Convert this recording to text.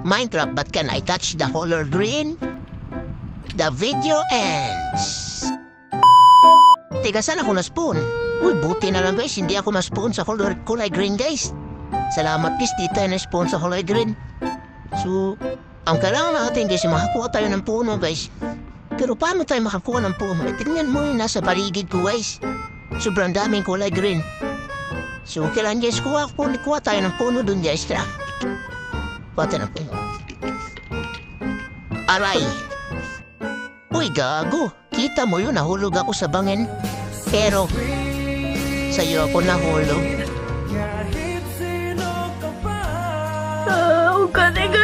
Minecraft, but can I touch the color green? The video ends. Tiga saan ako na-spoon? Uy, buti na lang guys, hindi ako na-spoon sa color, kulay green guys. Salamat guys, di tayo na-spawn sa kulay green. So, ang kailangan natin guys, makakuha tayo ng puno guys. Pero paano tayo makakuha ng puno? Eh, tingnan mo yung nasa paligid ko guys. Sobrang daming kulay green. So, kailangan guys, kuha, kuha, kuha tayo ng puno dun guys. Puno. Aray! Uy, gago! Kita mo yun, nahulog ako sa bangin. Pero, sa'yo ako nahulog. Ah, ang ganda-ganda